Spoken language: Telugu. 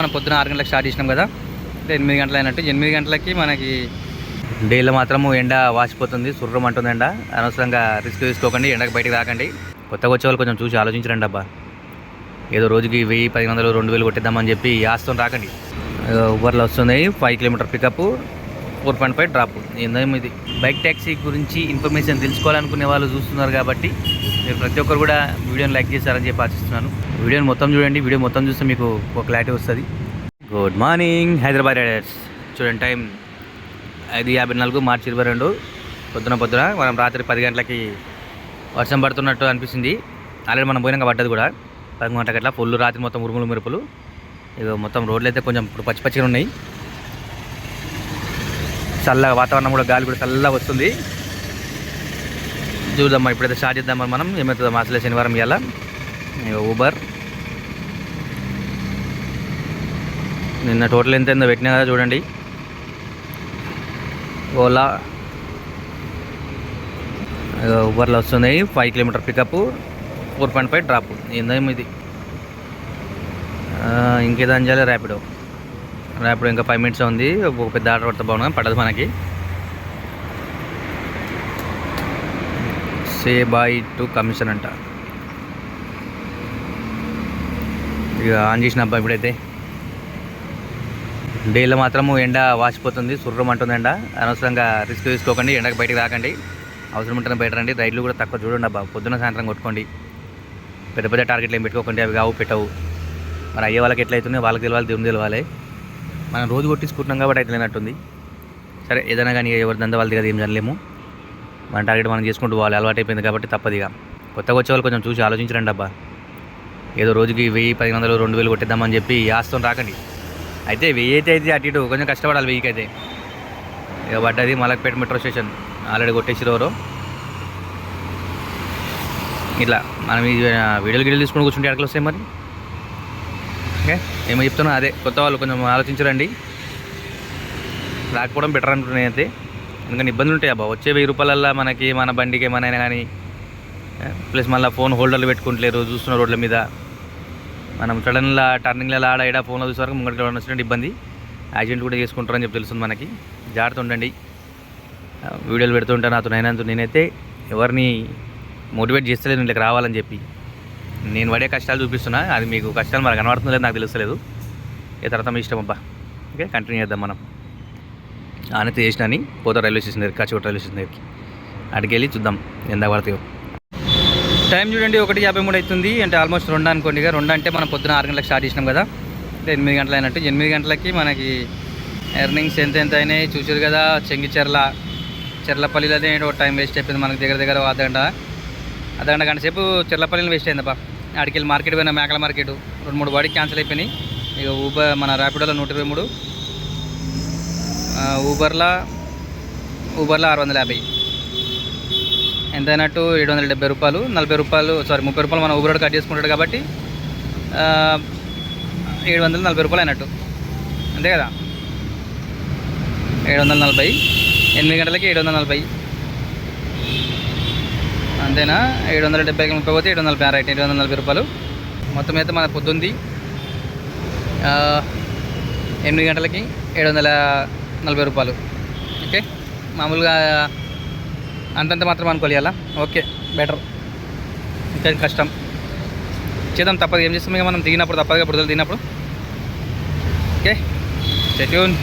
మనం పొద్దున ఆరు గంటలకు స్టార్ట్ చేసినాం కదా అంటే ఎనిమిది గంటలు అయినట్టు. ఎనిమిది గంటలకి మనకి డేలో మాత్రము ఎండ వాసిపోతుంది సుర్రం అంటుంది ఎండ. అనవసరంగా రిస్క్ తీసుకోకండి ఎండకు బయటకు రాకండి. కొత్తగా వచ్చే కొంచెం చూసి ఆలోచించరండి అబ్బా. ఏదో రోజుకి వెయ్యి పది వందలు రెండు వేలు కొట్టిద్దామని చెప్పి ఆస్తం రాకండి. ఊబర్లో వస్తుంది five kilometre pickup four point five drop. ఏందో ఇది బైక్ ట్యాక్సీ గురించి ఇన్ఫర్మేషన్ తెలుసుకోవాలనుకునే వాళ్ళు చూస్తున్నారు కాబట్టి మీరు ప్రతి ఒక్కరు కూడా వీడియోని లైక్ చేశారని చెప్పి ఆశిస్తున్నాను. వీడియోని మొత్తం చూడండి. వీడియో మొత్తం చూస్తే మీకు ఒక క్లారిటీ వస్తుంది. గుడ్ మార్నింగ్ హైదరాబాద్ రైడర్స్ చూడండి టైం ఐదు యాభై నాలుగు మార్చి ఇరవై రెండు. పొద్దున పొద్దున మనం రాత్రి పది గంటలకి వర్షం పడుతున్నట్టు అనిపిస్తుంది. ఆల్రెడీ మనం పోయినాక పడ్డది కూడా. పది గంటలకు అట్లా ఫుల్ రాత్రి మొత్తం ఉరుములు మెరుపులు. ఇక మొత్తం రోడ్లు అయితే కొంచెం ఇప్పుడు పచ్చి పచ్చిగా ఉన్నాయి. చల్లగా వాతావరణం కూడా గాలి కూడా చల్లగా వస్తుంది. చూద్దామా ఇప్పుడైతే స్టార్ట్ చేద్దామా మనం. ఏమవుతుందో అసలే శనివారం ఇవాళ ఊబర్ నిన్న టోటల్ ఎంత ఎంతో పెట్టినా కదా చూడండి. ఓలా. ఊబర్లో వస్తున్నాయి. Five kilometre pickup four point five drop ఏందేం ఇది. ఆ, ఇంకేదాని చేయాలి? ర్యాపిడో ఇప్పుడు ఇంకా ఫైవ్ మినిట్స్ ఉంది. ఒక పెద్ద ఆర్డర్ పడితే బాగుంది పడదు మనకి. సే బాయ్ టు కమిషన్ అంట. ఇక ఆన్ చేసిన అబ్బా ఇప్పుడైతే. డేలో మాత్రము ఎండ వాసిపోతుంది సుర్రం అంటుంది ఎండ. అనవసరంగా రిస్క్ తీసుకోకండి ఎండకు బయటకు రాకండి. అవసరం ఉంటుంది బయట రండి. రైడ్లు కూడా తక్కువ చూడండి అబ్బా. పొద్దున సాయంత్రం కొట్టుకోండి. పెద్ద పెద్ద టార్గెట్లు ఏం పెట్టుకోకండి అవి కావు పెట్టవు. మరి అయ్యే వాళ్ళకి ఎట్లయితున్నాయి వాళ్ళకి తెలియాలి దేవుని తెలియాలి మనం రోజు కొట్టించుకుంటున్నాం కాబట్టి అయితే లేనట్టుంది. సరే ఏదైనా కానీ ఎవరి దంద వాళ్ళది కదా ఏం జరలేము మన టార్గెట్ మనం చేసుకుంటూ పోవాలి. అలవాటు అయిపోయింది కాబట్టి తప్పదిగా కొత్తగా వచ్చే వాళ్ళు కొంచెం చూసి ఆలోచించరండి అబ్బా. ఏదో రోజుకి వెయ్యి పది వందలు రెండు వేలు కొట్టిద్దామని చెప్పి ఆస్తం రాకండి. అయితే వెయ్యి అయితే అయితే అటు ఇటు కొంచెం కష్టపడాలి వెయ్యికి అయితే. ఇక పడ్డది మలక్పేట మెట్రో స్టేషన్ ఆల్రెడీ కొట్టేసిరోరు ఇట్లా మనం ఈ వీడియోలు గిడియోలు తీసుకుని కూర్చుంటే ఎక్కడికి వస్తాయి మరి. ఓకే. ఏమో చెప్తున్నా అదే కొత్త వాళ్ళు కొంచెం ఆలోచించరండి. రాకపోవడం బెటర్ అనుకుంటున్నాను అయితే ఎందుకంటే ఇబ్బందులు ఉంటాయి అబ్బా. వచ్చే వెయ్యి రూపాయలల్లో మనకి మన బండికి ఏమైనా కానీ ప్లస్ మళ్ళీ ఫోన్ హోల్డర్లు పెట్టుకుంటలేరు చూస్తున్న రోడ్ల మీద. మనం సడన్లా టర్నింగ్లలో ఆడ ఇడా ఫోన్లో చూసే వరకు ముంగడికి వచ్చినట్టు ఇబ్బంది. యాక్సిడెంట్ కూడా చేసుకుంటారని చెప్పి తెలుస్తుంది మనకి. జాగ్రత్త ఉండండి. వీడియోలు పెడుతుంటాను నాతో అయినంత నేనైతే ఎవరిని మోటివేట్ చేస్తలేదు ఇళ్ళకి రావాలని చెప్పి. నేను పడే కష్టాలు చూపిస్తున్నా. అది మీకు కష్టాలు మనకు కనబడుతుందో లేదు నాకు తెలుస్తలేదు. ఏ తర్వాత మీ ఇష్టం అబ్బా. ఓకే కంటిన్యూ చేద్దాం మనం. ఆనైతే చేసిన అని పోతా రైల్వే స్టేషన్ దగ్గర కాచికోట రైల్వే స్టేషన్ దగ్గరికి. అక్కడికి వెళ్ళి చూద్దాం ఎంత పడతాయో. టైం చూడండి ఒకటి యాభై మూడు అవుతుంది అంటే ఆల్మోస్ట్ రెండు అనుకోండి. ఇక రెండు అంటే మనం పొద్దున ఆరు గంటలకు స్టార్ట్ చేసినాం కదా. అంటే ఎనిమిది గంటలు అయినట్టు. ఎనిమిది గంటలకి మనకి ఎర్నింగ్స్ ఎంత ఎంత అయినాయి చూసారు కదా. చెంగిచెర్ల చెర్లపల్లిలోనే ఒక టైం వేస్ట్ అయిపోయింది మనకి దగ్గర దగ్గర ఓ అర్ధగంట అర్ధగంట గంట సేపు చెర్లపల్లిలో వేస్ట్ అయిందబ్బా. ఆడికి వెళ్ళి మార్కెట్ పోయినా మేకల మార్కెట్ రెండు మూడు వాడికి క్యాన్సిల్ అయిపోయినాయి. ఇక ఊబర్ మన ర్యాపిడోలో నూట ఇరవై మూడు. ఊబర్లా ఊబర్లో ఆరు వందల యాభై. ఎంత అయినట్టు ఏడు వందల డెబ్బై రూపాయలు. నలభై రూపాయలు సారీ ముప్పై రూపాయలు మన ఊబర్ కట్ చేసుకుంటాడు కాబట్టి ఏడు వందల నలభై రూపాయలు అయినట్టు. అంతే కదా? ఏడు వందల నలభై. ఎనిమిది గంటలకి ఏడు వందల నలభై. అంతేనా? ఏడు వందల డెబ్బైకి ముప్పై పోతే ఏడు వందల నలభై రైట్ ఏడు వందల నలభై రూపాయలు. మొత్తం అయితే మన పొద్దుంది. ఎనిమిది గంటలకి ఏడు వందల నలభై రూపాయలు. ఓకే? మామూలుగా అంతంత మాత్రం అనుకోవాలి అలా ఓకే బెటర్. ఇంకా కష్టం. చేద్దాం తప్పదు. ఏం చేస్తాం ఇక మనం? దిగినప్పుడు తప్పదుగా బురదలు దిగినప్పుడు ఓకే? స్టెట్యూన్